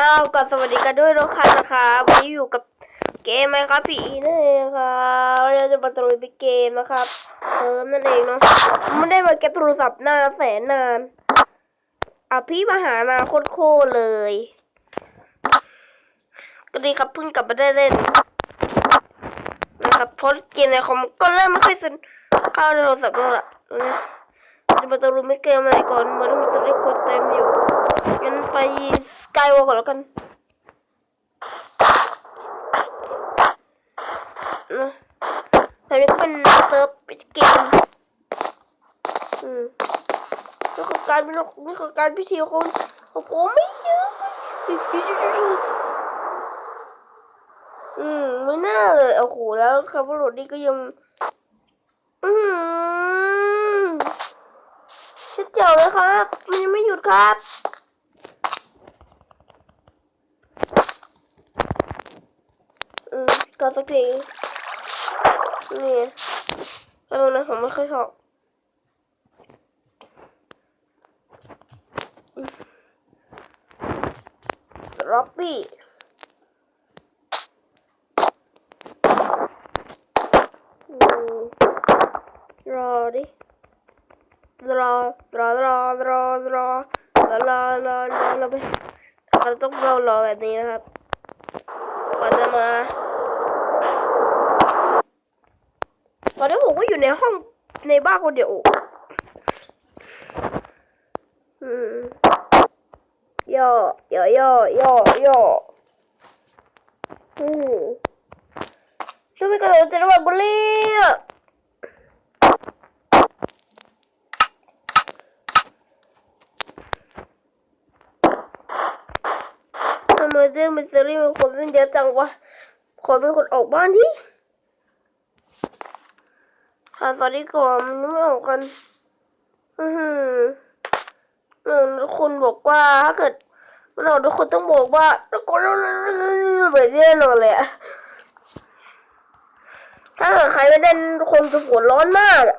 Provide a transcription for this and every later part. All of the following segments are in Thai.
อ้าวก็สวัสดีกันด้วยนะคะนะครับวันนี้อยู่กับเกมไหมครับพี่นั่นเองครับเราจะมาตะลุยไปเกมนะครับเออนั่นเองเนาะไม่ได้มาเก็บโทรศัพท์นานแสนนานอะพี่มาหานาโคตรโคตรเลย ก็ดีครับเพิ่งกลับมาได้เล่นนะครับเพราะเกมในคอมก็เริ่มไม่ค่อยสนเข้าในโทรศัพท์แล้วล่ะจะมาตะลุยไม่เกมอะไรก่อนมันต้องมีตัวเลขคนเต็มอยู่ งั้นไปสกายวอล์กแล้วกันนะอันนี้ก็เป็นเซิร์ฟเกมอืมนี่คือการเป็นนี่คือการพิธีของของผมไม่เยอะอืมไม่น่าเลยโอ้โหแล้วคาร์บอนโรดนี่ก็ยัง อืมชิดเจ๋วเลยครับ มันยังไม่หยุดครับ ก็สักทีนี่แล้วนะผมไม่ค่อยชอบร็อบบี้อืมรอดิรอรอรอรอรอรอรอรอรอเราไปเราต้องรอรอแบบนี้นะครับกว่าจะมา ต อยู่ในห้องในบ้านคนเดียวย่อย่อย่อย่อย่ออืมช่วยกระโดดจะระเบิดบุหรี่อะทำไมเรื่องมิสซิรี่มันคนเล่นเยอะจังวะขอเป็นคนออกบ้านที่ ดิค่ะสวัสดีก่อนมันยังไม่ออกกัน อือหือเออทุกคนบอกว่าถ้าเกิดมันออกทุกคนต้องบอกว่าตะโกนแบบแน่นอนเลยอะถ้าเกิดใครไม่เล่นทุกคนจะหัวร้อนมากอะ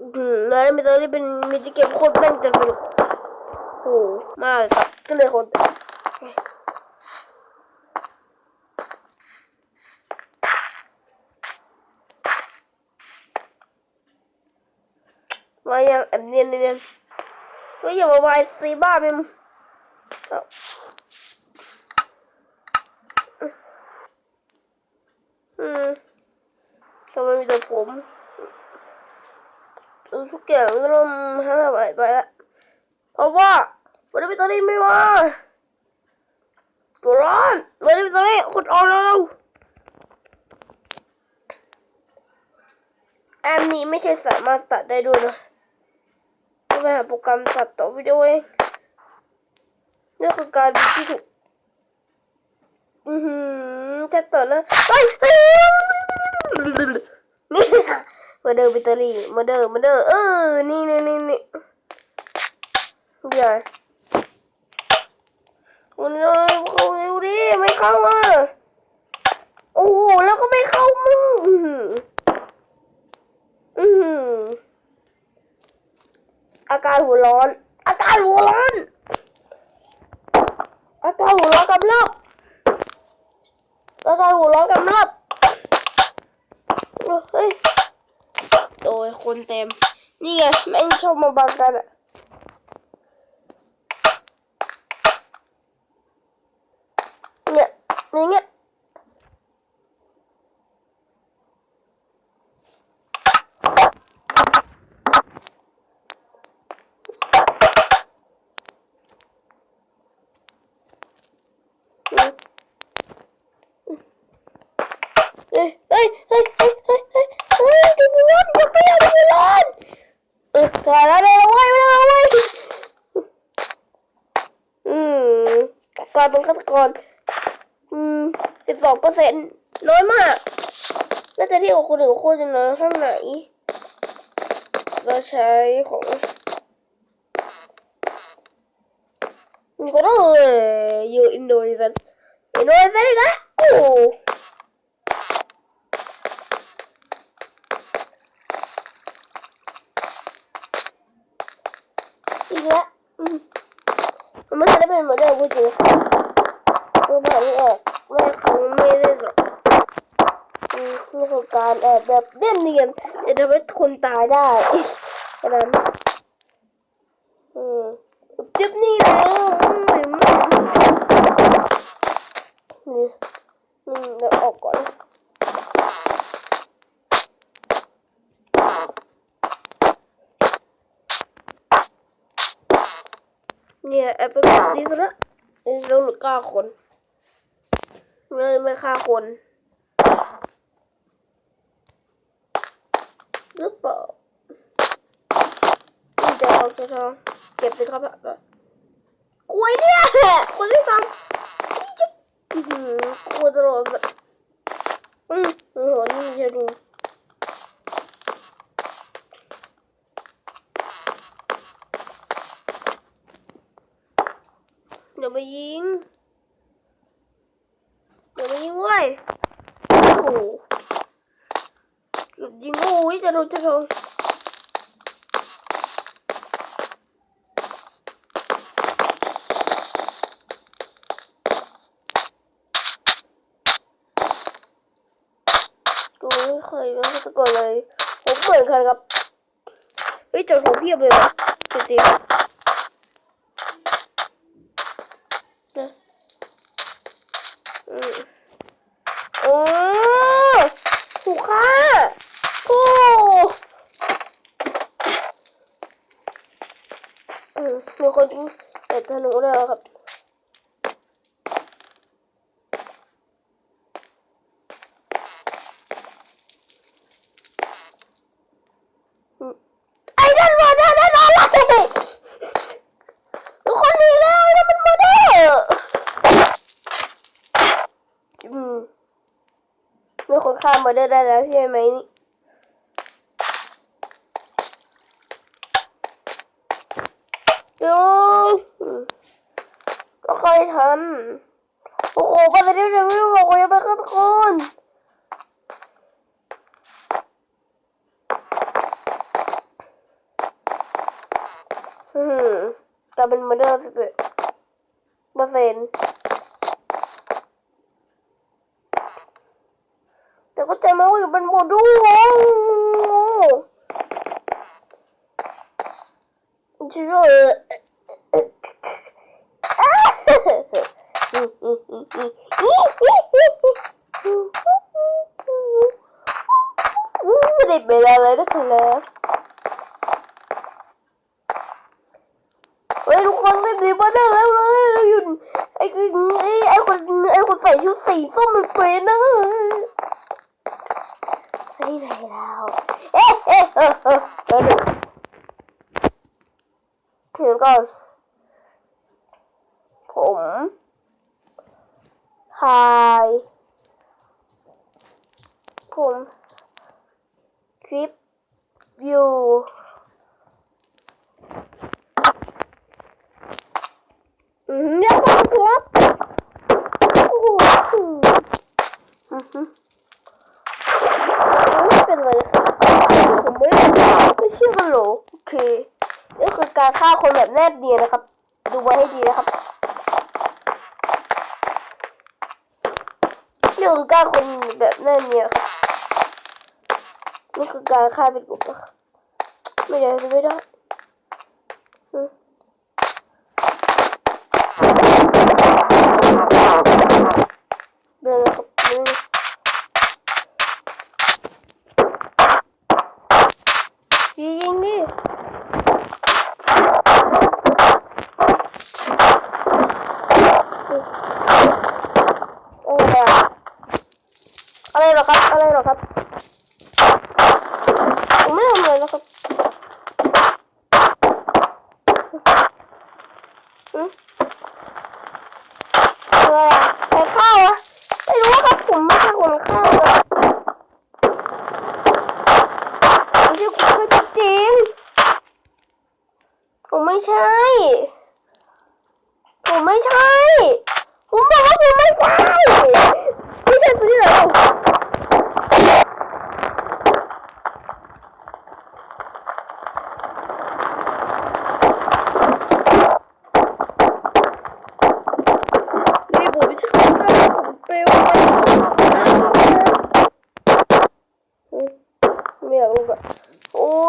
อือหือแล้วมิเตอร์ที่เป็นมิติเกมโคตรแม่งจะสนุกโอ้โหมากเลยครับก็เลยคน มายังแอบเนียนเนียนเฮ้ยอย่ามาวายซีบ้าไปมึงอืมทำไมมีแต่ผมทุกอย่างเริ่มหายไปไปแล้วเพราะว่าวันนี้ตอนนี้ไม่มาตัวร้อนวันนี้ตอนนี้คนออนแล้วแอมนี้ไม่ใช่สามารถตัดได้ด้วยนะ ก็ไปหาโปรแกรมตัดต่อวิดีโอเองนี่คือการบิดที่ถูกอือหือแค่ต่อนะเฮ้ยเฮ้ยนี่มาเดินแบตเตอรี่มาเดินมาเดินเออ นี่นี่นี่นี่เดี๋ยวมันเลยเข้าเร็วดิไม่เข้าอะโอ้แล้วก็ไม่เข้ามึงอือหืออือหือ อาการหัวร้อน อาการหัวร้อน อาการหัวร้อนกำลับอาการหัวร้อนกำลับเฮ้ยโอ้ยคนเต็ม นี่ไงแม่งชอบมาบังกันอะเนี่ยอย่เงี้ย ko te mea hanai. Za cha i ko. Ni ko ro yo indo event. Indo event ga? Oh! แบบเล่นเนียนจะทำให้คนตายได้แค่นั้นอืมจิ๊บนี่แล้วอืมนี่นี่เดี๋ยวออกก่อนเนี่ยแอปเปิลดีสุดละเราหลุดก้าคนเลยไม่ฆ่าคนหรือเปล่านี่จะเอาจะทองเก็บเลยครับกล้วยเนี่ยคนที่ทำอื้อหือกลัวตลอดแบบอืมโอ้โหนี่จะดูเดี๋ยวมายิง เดี๋ยวมายิงเว้ยโอ้โหยิงโอ้ยจะโดนจะโดน กูไม่เคยมาสะกดเลย ผมเหมือนกันครับเฮ้ยจดของเพียบเลยนะจริงๆนะอืมโอ้ถูกค่าโอ้อืมมีคนยิงเอ็ดธนูแล้วครับ ไอ้นั่นมาได้นั่นอะไรทุกคนหนีแล้วนั่นมันมาได้อืม มีคนข้ามมาได้ได้แล้วใช่ไหมนี่เดี๋ยวอืมก็ใครทันโอ้โหก็ไม่ได้เลยไม่ร็วๆบอกว่าอย่าไปฆ่าทุกคนอืมกลายเป็นมาเดอร์เปอร์เซ็นต์ก็ใจไห มว่าอยู่เป็นโมดูช่วยไม่ได้เป็นอะไรนะครับ เฮ้ยทุกคนไม่ดีมาได้แล้วเลยเราอยู่ไอ้ไอ้ไอ้คนไอ้คนใส่ชุดสีส้มมันเป็นนะไอ้ไหนแล้วเอ๊ะเอ๊ะเออเออเดี๋ยวเดี๋ยวเดี๋ยวก่อนผมถ่ายผมคลิปอยู่ อืมเรียบร้อยครับโอ้โหอือฮึ ไม่เป็นไรครับผมไม่ไม่เชื่อกันหรอโอเคนี่คือการฆ่าคนแบบแนบเนียนนะครับ ดูไว้ให้ดีนะครับนี่คือการคนแบบแนบเนียนครับนี่คือการฆ่าเป็นกลุ่มนะไม่ได้ไม่ได้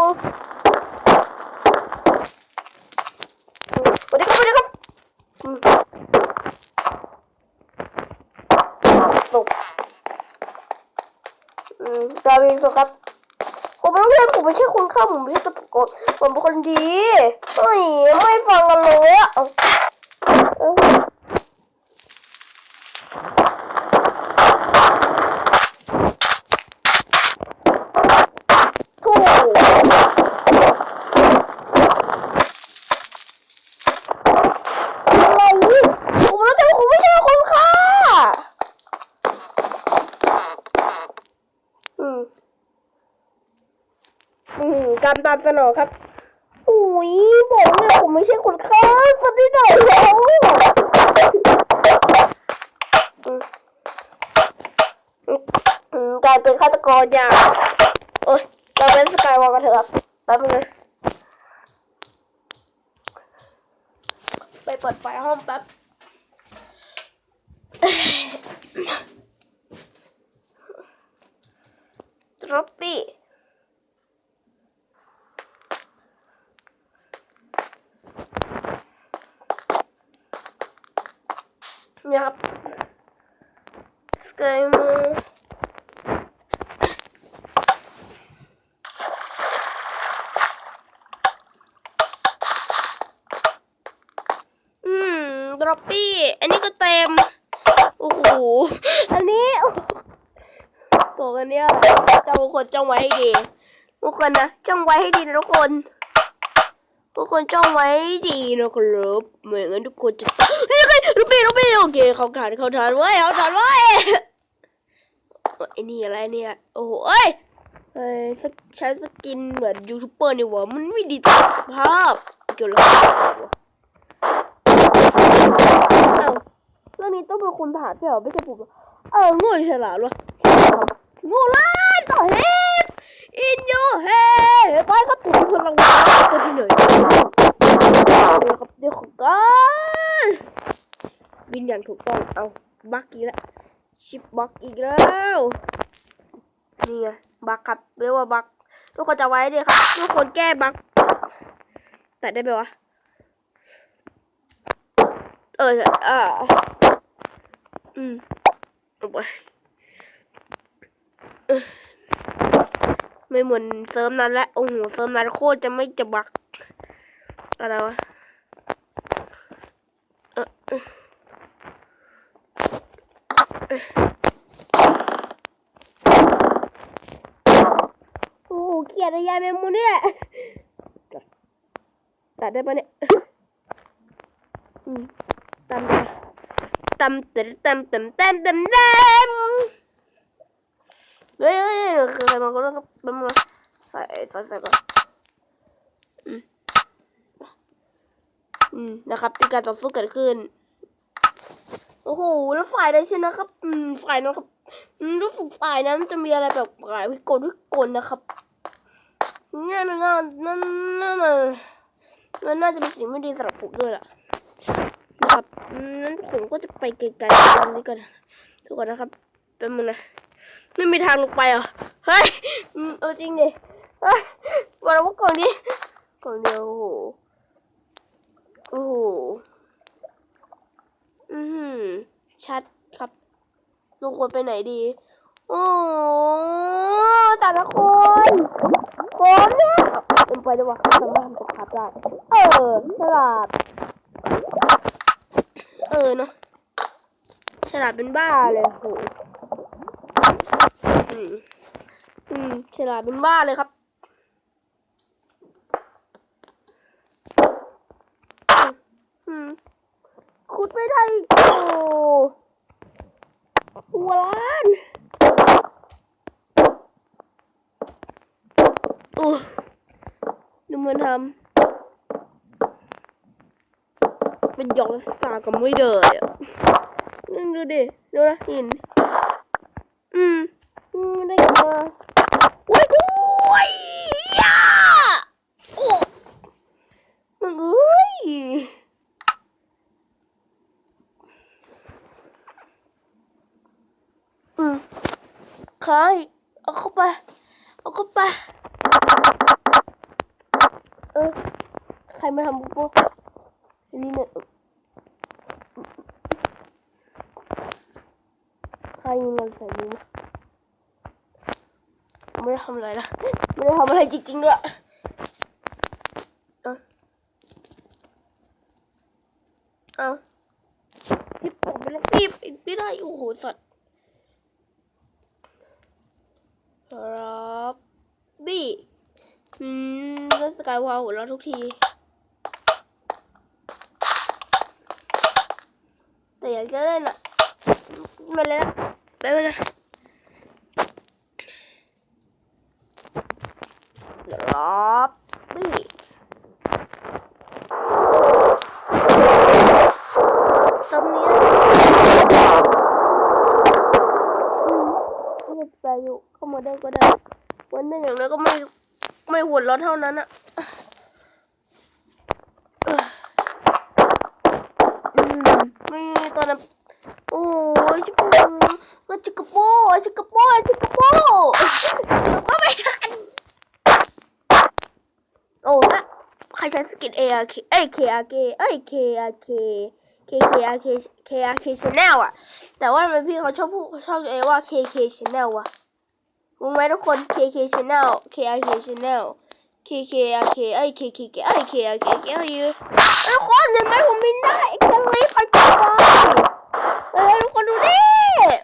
สุกอืมดาวินสุกครับ ผมเป็นเพื่อนผมไม่ใช่คนข้าผมไม่ใช่ตะโกนผมเป็นคนดี เฮ้ย ไม่ฟังกันเลยอะ นอครับอุ้ยบอกเลยผมไม่ใช่คนฆ่าสักนิดหน่อยแล้วอืมอืมกลายเป็นฆาตกรอย่างโอ้ยเราเป็นสกายวอล์กกันเถอะครับแป๊บนึงนะไปเปิดไฟห้องแป๊บ ดรอปปี้ เนี่ยครับสกายมูอืมด รอปปี้ อันนี้ก็เต็ม โอ้โห อันนี้บอกอันเนี้ยจ้าทุกคนจ้องไว้ให้ดี ทุกคนนะจ้องไว้ให้ดีนะทุกคน ทุกคนจ้องไว้ดีนะครับเหมือนงั้นทุกคนจะนี่ไงลูกพี่ลูกพี่โอเคเขาทานเขาทานเว้ยเขาทานเว้ยไอ้นี่อะไรเนี่ย โอ้โหเอ้ยเอ้ยสกใช้สกินเหมือนยูทูบเบอร์นี่หวะมันไม่ดีต่อสุขภาพเกี่ยวกับเอ้าเรื่องนี้ต้องเป็นคุณถามใช่เหรอไม่ใช่ผมหรอเออโง่ฉลาดวะโง่ล้านต่อเฮด in your head ไปครับผมพลังงานคนที่หนึ่งเดี๋ยวครับเดี๋ยวของกันบินอย่างถูกต้องเอาบักอีกแล้วชิปบักอีกแล้วนี่ไงบักครับเรียกว่าบักทุกคนจะไว้ดิครับทุกคนแก้บักแต่ได้ไหมวะเอออ่า อืมเอไปไม่เหมือนเซิร์ฟนั้นและโอ้โหเซิร์ฟนั้นโคตรจะไม่จะบักอะไรวะเออโอ้โหเกียดไอ้ยายแมงมุมนี่แหละตัดได้ปะเนี่ยอืมตำเลย ตำตำตำตำตำตำตำเฮ้ยเฮ้ยเฮ้ยคือใครมาก็ต้องเป็นมาใส่ใส่ใส่ก่อนอืมอืมนะครับมีการต่อสู้เกิดขึ้น โอ้โหแล้วฝ่ายใดชนะครับ อืมฝ่ายนั้นครับอืมรู้สึกฝ่ายนั้นจะมีอะไรแบบหลายวิกลวิกลนะครับเนี่ยนั่นนั่นนั่นนั่นนั่นน่าจะเป็นสิ่งไม่ดีสำหรับผมด้วยล่ะ นะครับนั้นผมก็จะไปไกลๆตรงนี้ก่อนทุกคนนะครับเป็นมึงนะไม่มีทางลงไปเหรอเฮ้ยเออจริงดิเฮ้ยบอกแล้วว่ากล่องนี้กล่องเดียวโอ้โหโอ้โหอือหือชัดครับลงควรไปไหนดี โอ้แต่ละคนผมเนี่ยเป็นไปได้ว่าเขาสามารถทำตกขับได้ เออฉลาด เออเนาะฉลาดเป็นบ้าเลยโหอืมอืมฉลาดเป็นบ้าเลยครับอืมขุดไม่ได้กโอ้หัวล้านโอ้ดูมันทำ เป็นยองสากับไม่เดยอะนั่นดูดิ ดูนะหิน อืม อืมได้กลับมาโอ้ยกูยยาโอ้มึงเอ้ยอืมขายเอาเข้าไป เอาเข้าไป เออ ใครมาทำปุ๊บอันนี้เนี่ยใครยิงมันใส่มือ ไม่ ได้ทำอะไรนะไม่ได้ทำอะไรจริงๆด้วยเอาเอาที่ผมไปแล้วปีบอีกไม่ได้โอ้โหสัตว์ครับบี้อืมแล้วสกายวาลหัวเราะทุกที แต่อยากจะเล่นอะมาเลยนะไปไปนะล็อบบี้ตรงนี้อืมไม่ไปอยู่เข้ามาได้ก็ได้ วันนั้นอย่างนั้นก็ไม่ไม่หัว เท่านั้นอะไม่ตอนนั้นโอ้ยชิบูก็ชิกโป้ชิกโป้ชิกโป้ก็ไม่ทันโอ้ละใครใช้สกิลเออาร์เคเอ้ยเคอาเคเอ้ยเคอาเคเคเคอาร์เคเคอาร์เคชแนลอะแต่ว่ามันพี่เขาชอบพูดชอบเอว่าเคเคชแนลอะรู้ไหมทุกคนเคเคชแนลเคอาร์เคชแนล เอ้ย KRK เอ้ยทุกคนเห็นไหมผมบินได้เอ็กซ์เรย์ไปก่อนเอ้ยทุกคนดูดิ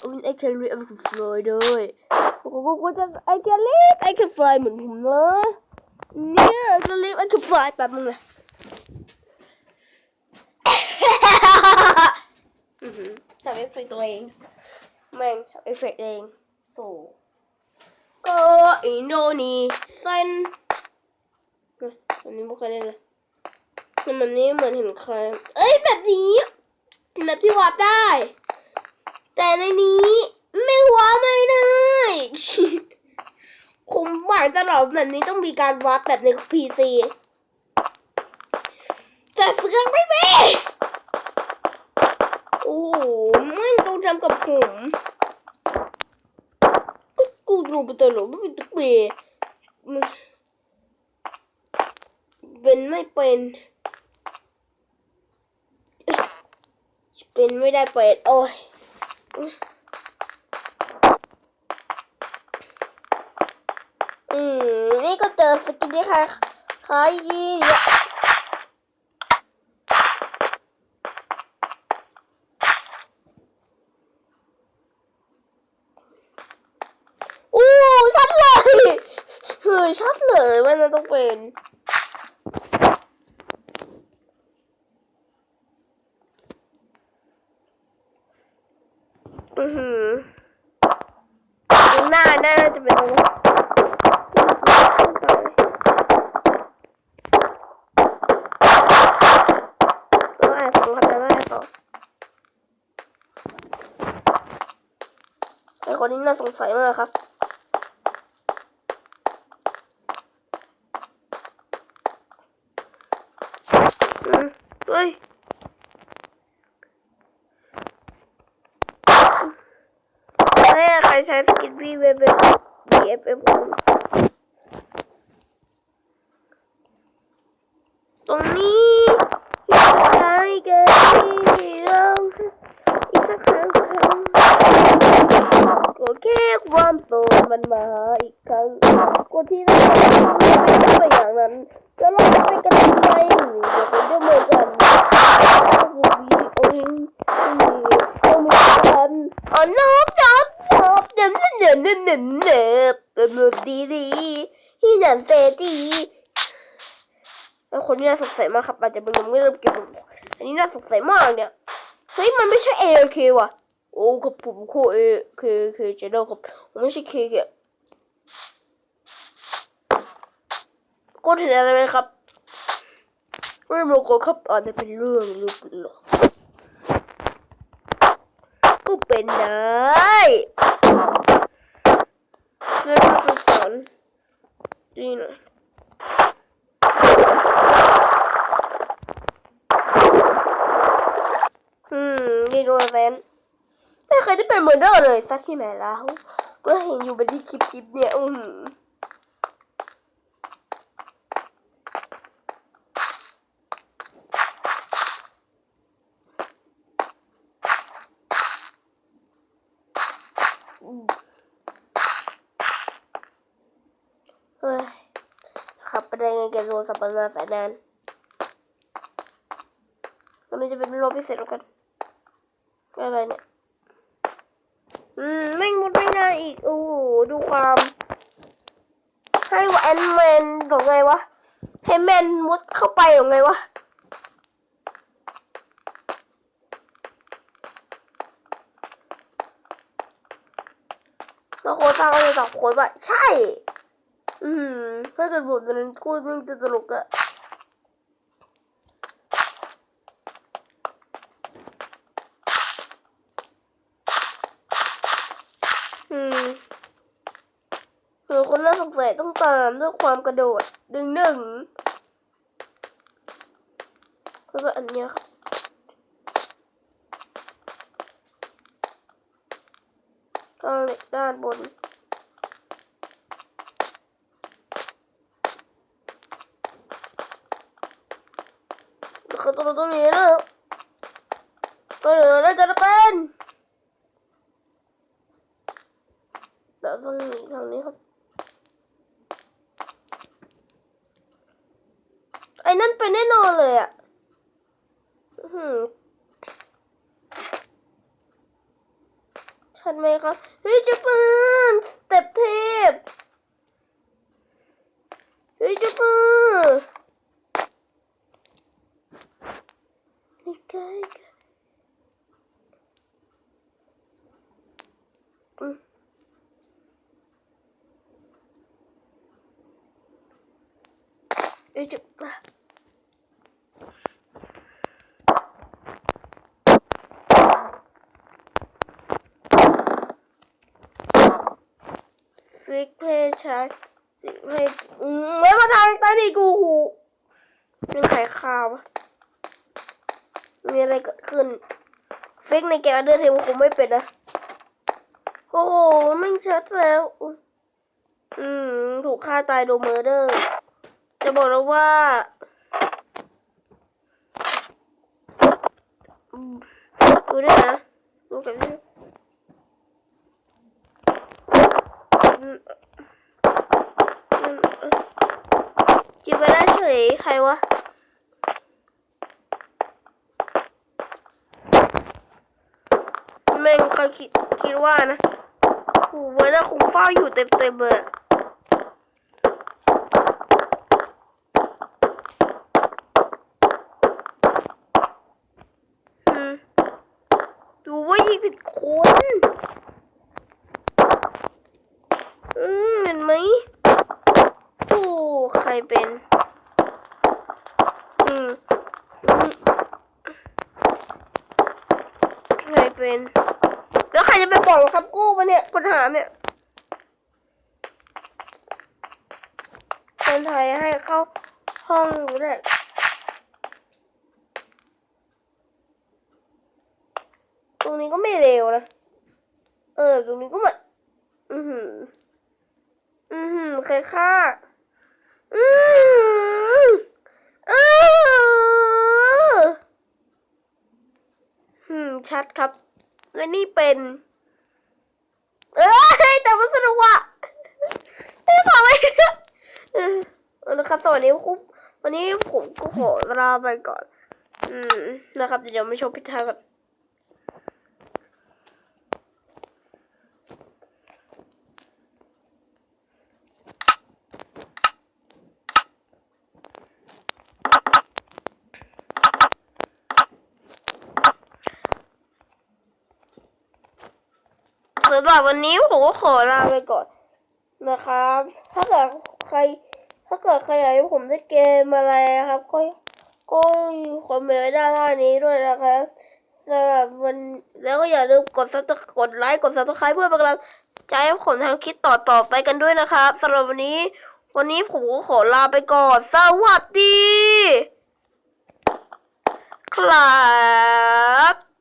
อุ้ยไอแคนรีไอแคนฟลอยด้วยโอ้โหกูจะไอแคนรีไอแคนฟลอยเหมือนผมเลยเนี่ยจะรีบไอแคนฟลอยแป๊บนึงเลยอื้อหือทำเอฟเฟกต์ตัวเองแม่งทำเอฟเฟกต์เองโซก็อินโดนีเซียนเอันนี้ไม่เคยเล่นเลยแบบนี้เหมือนเห็นใคร เอ้ยแบบนี้แบบที่วาดได้ แต่ในนี้ไม่ว้าไม่ได้คุมหมายตลอดแบบนี้ต้องมีการวัดแบบในพีซีแต่เสือกไม่มีโอ้โหไม่งต้องทำกับผมกูรู้ไปตลอดไม่เป็นตุ๊กเบย์มัน เป็นไม่เป็น เป็นไม่ได้เป็ดโอ้ยอืมนี่ก็เจอสกินที่คล้ายคล้ายยี่อะอู้ชัดเลย เฮ้ย ชัดเลยว่ามันต้องเป็น อือหือตรงหน้าน่าจะเป็นตรงต้องอ่านสองครับแล้วอ่านสองไอ คนนี้น่าสมากครับเฮ้ยถ้าใครใช้สกินวีเวเบ BFM ตรงนี้อยากใช้กันลองอีกสักครั้งครั้งก็แค่ความโสด มันมาอีกครั้งกดที่นั่นไม่ไปอย่างนั้นจะลองไปกันทำไมเดี๋ยวผมจะเหมือนกันต้องมีโอ้ยมีต้องมีกันอ๋อนบนบนบเดินเดินเดินเดินเดินเดินเดินดีดีที่นั่นเตดีแล้วคนนี้น่าสงสัยมากครับอาจจะเป็นผมไม่เริ่มเก็บอันนี้น่าสงสัยมากเนี่ยเฮ้ยมันไม่ใช่ AOK ว่ะโอ้กับผมโคเอเคเคเจเดอร์ครับผมไม่ใช่เคเค ก็เห็นอะไรไหมครับเรื่องโลโกครับอาจจะเป็นเรื่องลึกหรอกก็เป็นได้เรื่องที่สอนดีหน่อยอืมดีด้วยแฟนไม่เคยได้เป็นเมือนเดิมเลยสักที่ไหนแล้ว ก็เห็นอยู่เป็นที่คลิปคลิปเนี่ยอืมขับไปได้ไงเกโทรศัพท์มานานแสนนานวันนี้จะเป็นโลพิเศษแล้วกันอะไรเนี่ย อืม อีกโอ้โหดูความ ให้ว่าแอนแมนหรือไงวะให้แมนมุดเข้าไปหรือไงวะแล้วโค้ชสร้างอะไรต่อโค้ชว่าใช่ อืมถ้าเกิดบทนั้นโค้ชมันจะตลกอะอืม คือคนน่าสงสัยต้องตามด้วยความกระโดดดึงหนึ่งแล้วก็อันเนี้ยครับก้อนเหล็กด้านบน เขาต้องตรงนี้นะก็เหลือน่าจะเป็นเดี๋ยวต้องหนีทางนี้ครับ ไอ้นั่นเป็นแน่นอนเลยอะอื้อหือชัดไหมครับเฮ้ยจุปืนสเต็ปเทพ เฮ้ยจุปืนนี่ ไกลอืมเอ้ยจุบมาฟิกเพย์ชาร์สิเพย์อืมไม่มาทางใต้ดีกูหูยังไข่ขาวมีอะไรเกิดขึ้นเฟกในเกมอันเดอร์เทลคงไม่เป็นนะโอ้โหไม่งชัดแล้ว อืม ถูกฆ่าตายโดยเมอร์เดอร์ จะบอกแล้วว่าดูด้วยนะดูกับนี่อืมอืมจิ ฮ้ย ใครวะ แม่งใครคิดคิดว่านะโอ้โหน่าคงเฝ้าอยู่เต็มเต็มเลยดูว่ายิงผิดคนอืมเห็นไหมโอ้ใครเป็น อืมอืมใคร เป็น แล้วใครจะไปบอกครับกู้ปะเนี่ยปัญหาเนี่ยคนไทยให้เข้าห้องอยู่ได้ตรงนี้ก็ไม่เร็วนะ เออ ตรงนี้ก็ไม่อือหือ อือหือใครฆ่า อืออือหืมชัดครับ และนี่เป็น เอ้ยแต่มันสนุกว่ะไม่พอไหมเออเอาละครับตอนนี้คุวันนี้ผมก็ขอลาไปก่อน อืมนะครับเดี๋ยวไม่ชมพิธากันสำหรับ วันนี้ผมก็ขอลาไปก่อนนะครับ ถ้าเกิดใคร ถ้าเกิดใครอยากให้ผมได้เกมอะไรครับ ก็ก็คอมเมนต์ไว้ด้านล่างนี้ด้วยนะครับสำหรับวันแล้วก็อย่าลืมกดซับกดไลค์กดซับสไครต์เพื่อเป็นกำลังใจให้ผมทำคลิปต่อต่อไปกันด้วยนะครับสำหรับวันนี้ วันนี้ผมก็ขอลาไปก่อน สวัสดี ครับ